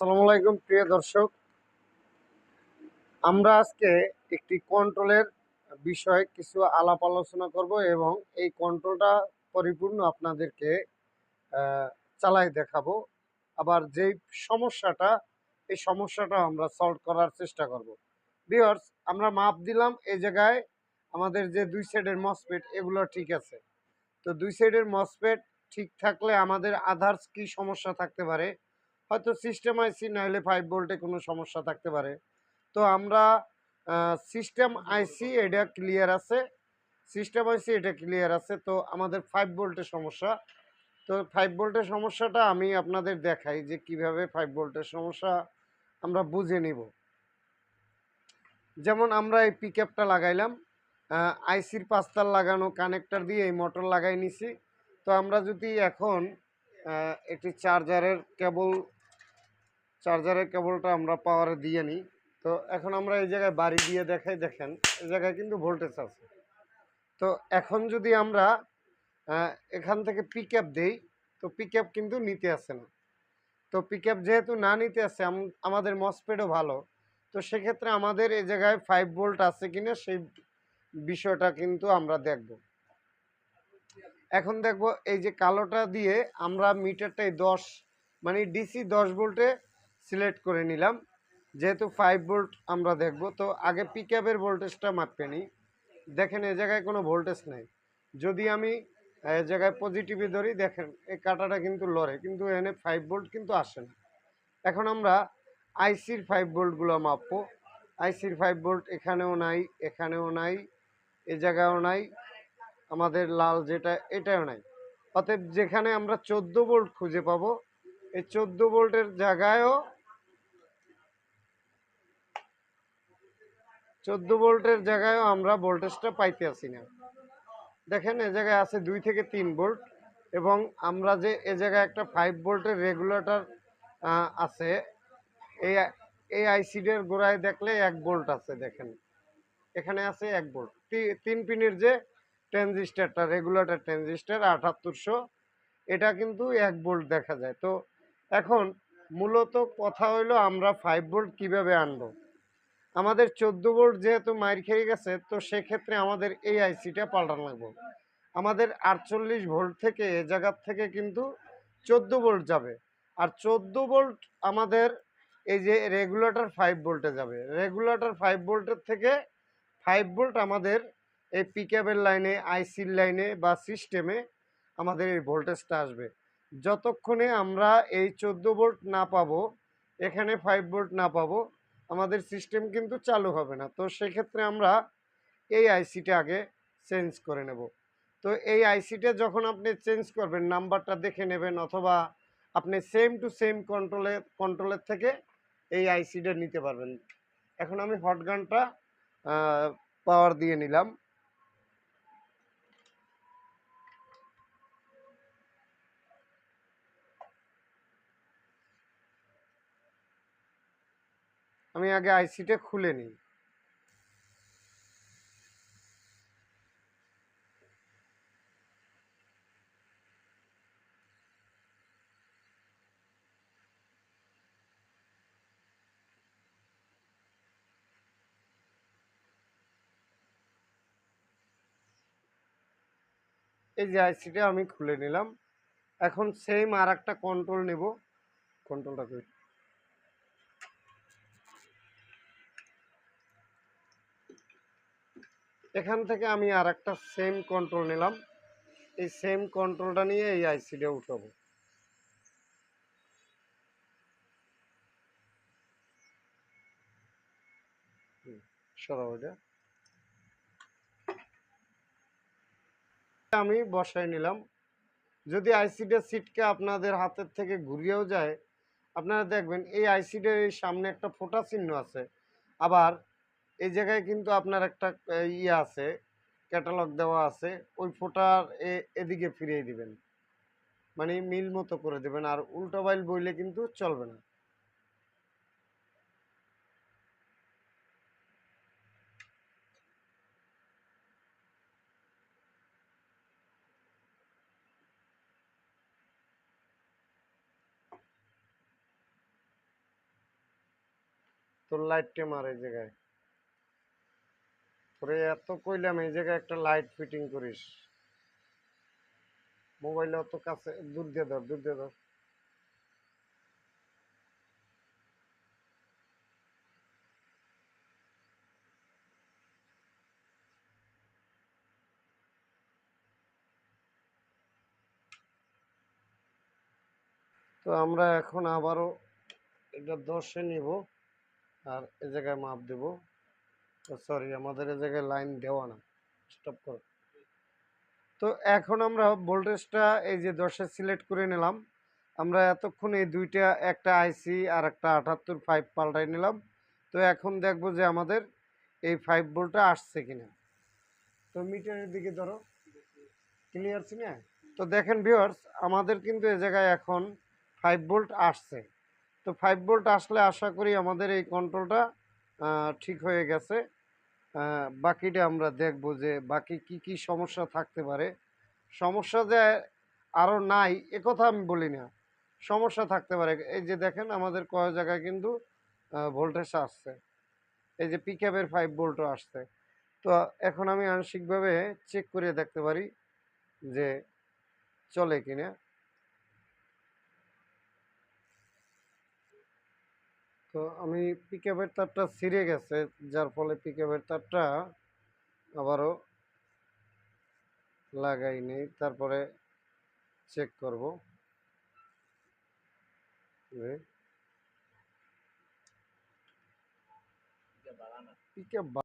আসসালামু আলাইকুম, প্রিয় দর্শক। আমরা আজকে একটি কন্ট্রোলের বিষয়ে কিছু আলাপ আলোচনা করব এবং এই কন্ট্রোলটা পরিপূর্ণ আপনাদেরকে চালাই দেখাবো। আবার যেই সমস্যাটা, এই সমস্যাটা আমরা সলভ করার চেষ্টা করব। বিয়ার্স আমরা মাপ দিলাম এই জায়গায় আমাদের যে দুই সাইডের মসপেট এগুলো ঠিক আছে। তো দুই সাইডের মসপেট ঠিক থাকলে আমাদের আদার্স কি সমস্যা থাকতে পারে হয়তো সিস্টেম আইসি নাহলে ফাইভ ভোল্টে কোনো সমস্যা থাকতে পারে। তো আমরা সিস্টেম আইসি এটা ক্লিয়ার আছে। সিস্টেম আইসি এটা ক্লিয়ার আছে। তো আমাদের ফাইভ ভোল্টের সমস্যা। তো ফাইভ ভোল্টের সমস্যাটা আমি আপনাদের দেখাই যে কীভাবে ফাইভ ভোল্টের সমস্যা আমরা বুঝে নিব। যেমন আমরা এই পিক লাগাইলাম আইসির পাঁচতার লাগানো কানেক্টার দিয়ে এই মোটর লাগাই নিছি। তো আমরা যদি এখন একটি চার্জারের কেবল চার্জারের কেবলটা আমরা পাওয়ারে দিয়ে নিই। তো এখন আমরা এই জায়গায় বাড়ি দিয়ে দেখাই, দেখেন, এই জায়গায় কিন্তু ভোল্টেজ আছে। তো এখন যদি আমরা এখান থেকে পিক আপ দিই, তো পিক আপ কিন্তু নিতে আসে না। তো পিক আপ যেহেতু না নিতে আসে আমাদের মসপেডও ভালো। তো সেক্ষেত্রে আমাদের এই জায়গায় ফাইভ ভোল্ট আছে কিনা, সেই বিষয়টা কিন্তু আমরা দেখব। এখন দেখব, এই যে কালোটা দিয়ে আমরা মিটারটাই দশ মানে ডিসি দশ ভোল্টে সিলেক্ট করে নিলাম। যেহেতু ফাইভ ভোল্ট আমরা দেখব, তো আগে পিক আপের ভোল্টেজটা মাপে নিই। দেখেন, এ জায়গায় কোনো ভোল্টেজ নেই। যদি আমি, এ জায়গায় পজিটিভে ধরি, দেখেন, এই কাটাটা কিন্তু লড়ে, কিন্তু এনে ফাইভ ভোল্ট কিন্তু আসে না। এখন আমরা আইসির ফাইভ ভোল্টগুলো মাপবো। আইসির ফাইভ ভোল্ট এখানেও নাই এখানেও নাই, এ জায়গায়ও নাই, আমাদের লাল যেটা এটাও নাই। অতএব যেখানে আমরা চোদ্দ ভোল্ট খুঁজে পাবো, এই চোদ্দ ভোল্টের জায়গায়ও চোদ্দ ভোল্টের জায়গায়ও আমরা ভোল্টেজটা পাইতে আসি না। দেখেন, এ জায়গায় আছে দুই থেকে তিন ভোল্ট এবং আমরা যে এ জায়গায় একটা ফাইভ ভোল্টের রেগুলেটর আছে এই এই আইসিডের গোড়ায় দেখলে এক ভোল্ট আছে, দেখেন। এখানে আছে এক ভোল্ট। তিন পিনের যে ট্রানজিস্টারটা রেগুলেটর ট্রানজিস্টার আটাত্তরশো, এটা কিন্তু এক ভোল্ট দেখা যায়। তো এখন মূলত কথা হইল আমরা ফাইভ ভোল্ট কীভাবে আনব? আমাদের চোদ্দ ভোল্ট যেহেতু মাইর খেয়ে গেছে, তো সেক্ষেত্রে আমাদের এই আইসিটা পাল্টানো লাগবে। আমাদের আটচল্লিশ ভোল্ট থেকে এ জায়গার থেকে কিন্তু চোদ্দ ভোল্ট যাবে। আর চোদ্দ ভোল্ট আমাদের এই যে রেগুলেটর ফাইভ ভোল্টে যাবে। রেগুলেটর ফাইভ ভোল্টের থেকে ফাইভ ভোল্ট আমাদের এই পিকআপের লাইনে, আইসির লাইনে বা সিস্টেমে আমাদের এই ভোল্টেজটা আসবে। যতক্ষণে আমরা এই চোদ্দ ভোল্ট না পাবো, এখানে ফাইভ ভোল্ট না পাবো আমাদের সিস্টেম কিন্তু চালু হবে না। তো সেক্ষেত্রে আমরা এই আইসিটা আগে চেঞ্জ করে নেব। তো এই আইসিটা যখন আপনি চেঞ্জ করবেন নাম্বারটা দেখে নেবেন অথবা আপনি সেম টু সেম কন্ট্রোলে কন্ট্রোলের থেকে এই আইসিটা নিতে পারবেন। এখন আমি হটগানটা পাওয়ার দিয়ে নিলাম। আমি আগে আইসিটা খুলে নিই। এই যে আইসিটা আমি খুলে নিলাম। এখন সেম আর একটা কন্ট্রোল নেব কন্ট্রোলটা এখান থেকে আমি আর একটা সেম কন্ট্রোল নিলাম। এই সেম কন্ট্রোলটা নিয়ে এই আইসিটা উঠাবো। সরাও আমি বসাই নিলাম। যদি আইসিডের সিটকে আপনাদের হাতের থেকে ঘুরিয়েও যায়, আপনারা দেখবেন এই আইসিডের সামনে একটা ফোটা চিহ্ন আছে। আবার এই জায়গায় কিন্তু আপনার একটা ইয়ে আছে ক্যাটালগ দেওয়া আছে, ওই ফোটার এদিকে ফিরিয়ে দিবেন। মানে মিল মতো করে দেবেন, আর উল্টো বাইল বইলে কিন্তু চলবে না। তোর লাইটটা মার এই জায়গায়। তোরে এত কইলাম, এই জায়গায় একটা লাইট ফিটিং করিস। মোবাইলে অত কাছে, দূর দিয়ে ধর, দূর দিয়ে ধর। তো আমরা এখন আবারও এটা দশে নিব, আর এ জায়গায় মাপ দেব। সরি আমাদের এ জায়গায় লাইন দেওয়া না। স্টপ করো। তো এখন আমরা ভোল্টেজটা এই যে দশে সিলেক্ট করে নিলাম। আমরা এতক্ষণ এই দুইটা, একটা আইসি আর একটা আটাত্তর ফাইভ পাল্টাই নিলাম। তো এখন দেখব যে আমাদের এই ফাইভ ভোল্টটা আসছে কিনা। তো মিটারের দিকে ধরো। ক্লিয়ার না তো দেখেন ভিউয়ার্স আমাদের কিন্তু এই জায়গায় এখন ফাইভ ভোল্ট আসছে। তো ফাইভ ভোল্ট আসলে আশা করি আমাদের এই কন্ট্রোলটা ঠিক হয়ে গেছে। বাকিটা আমরা দেখব যে বাকি কি কি সমস্যা থাকতে পারে। সমস্যা যে আরও নাই একথা আমি বলি না। সমস্যা থাকতে পারে। এই যে দেখেন আমাদের কয় জায়গায় কিন্তু ভোল্টেজ আসছে। এই যে পিকআপের ফাইভ ভোল্টও আসছে। তো এখন আমি আংশিকভাবে চেক করে দেখতে পারি যে চলে কিনা। তো আমি পিকআপের তারটা ছিঁড়ে গেছে, যার ফলে পিকআপের তারটা আবারও লাগাইনি। তারপরে চেক করব। পিকআপ